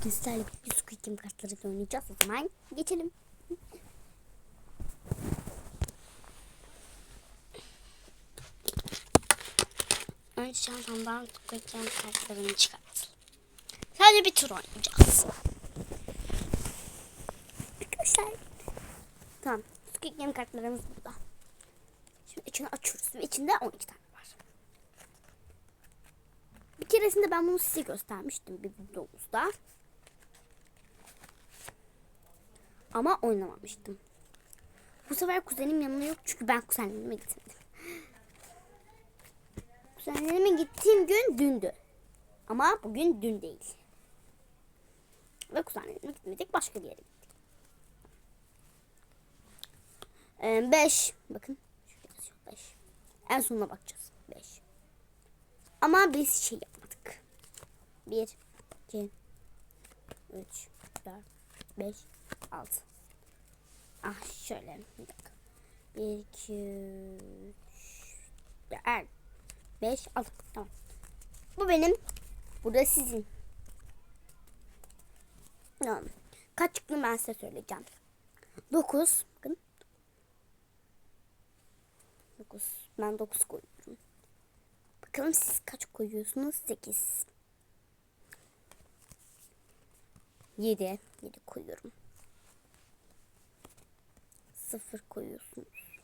Bugün sizlerle bir Squid Game kartları oynayacağız. O zaman geçelim. Önce çantamdan Squid Game kartlarını çıkart. Sadece bir tur oynayacağız. Arkadaşlar. Tamam. Squid Game kartlarımız burada. Şimdi içini açıyoruz ve içinde 12 tane var. Bir keresinde ben bunu size göstermiştim bir videomuzda. Ama oynamamıştım. Bu sefer kuzenim yanımda yok çünkü ben kuzenlerime gitmedim. Kuzenlerime gittiğim gün dündü. Ama bugün dün değil. Ve kuzenlerime gitmedik başka bir yere gittik. 5 bakın. Şurada yazıyor 5. En sonuna bakacağız. 5. Ama biz şey yapmadık. 1 2 3 4 5 6 Ah şöyle bir dakika. 1 2 3 4 5 6 tamam. Bu benim. Bu da sizin. Tamam. Kaç çıktı ben size söyleyeceğim. 9 bakın. 9. Ben 9 koyuyorum. Bakalım siz kaç koyuyorsunuz? 8. 7. 7 koyuyorum. 0 koyuyorsunuz.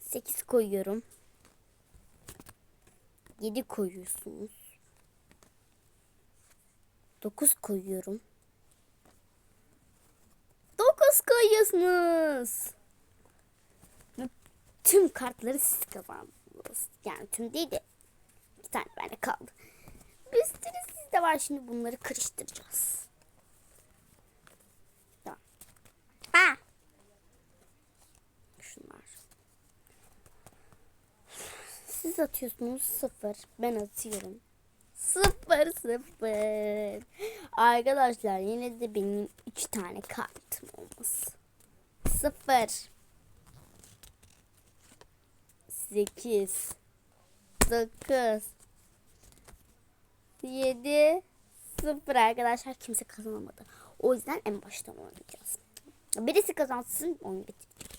8 koyuyorum. 7 koyuyorsunuz. 9 koyuyorum. 9 koyuyorsunuz. Tüm kartları siz kazandınız. Yani tüm değil de iki tane bende kaldı. Bir sürü sizde var. Şimdi bunları karıştıracağız. Siz atıyorsunuz sıfır. Ben atıyorum. Sıfır sıfır. Arkadaşlar yine de benim üç tane kartım olması. Sıfır. Sekiz. Dokuz. Yedi. Sıfır arkadaşlar kimse kazanamadı. O yüzden en baştan oynayacağız. Birisi kazansın oyunu bitireceğim.